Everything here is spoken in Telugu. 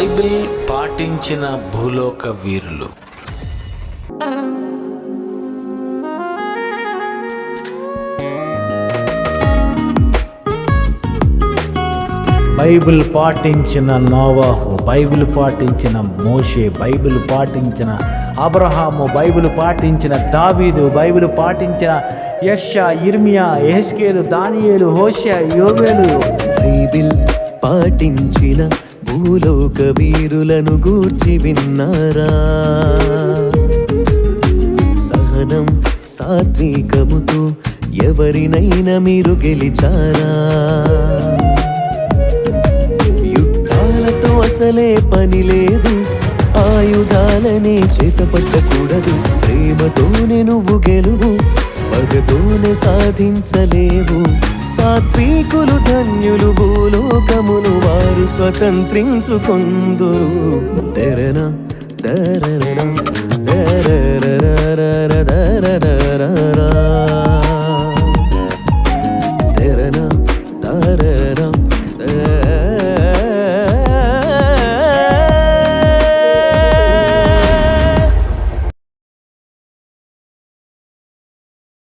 బైబిల్ పాటించిన భూలోక వీరులు. బైబిల్ పాటించిన నోవాహు బైబిల్ పాటించిన మోషే బైబిల్ పాటించిన అబ్రహాము బైబిల్ పాటించిన దావీదు బైబిల్ పాటించిన యష ఇర్మియా ఎహెస్కేలు దానియేలు హోష యోవేలు. బైబిల్ పాటించిన భూలోక వీరులను గూర్చి విన్నారా? సహనం సాత్వికముతో ఎవరినైనా మీరు గెలిచారా? యుద్ధాలతో అసలే పని లేదు ఆయుధాలనే చేతపట్టకూడదు ప్రేమతోనే నువ్వు గెలువు పగతోనే సాధించలేవు సాత్వికులు ధన్యులు స్వతంత్రించుకొందురు. దరన దరన దరన దరన దరన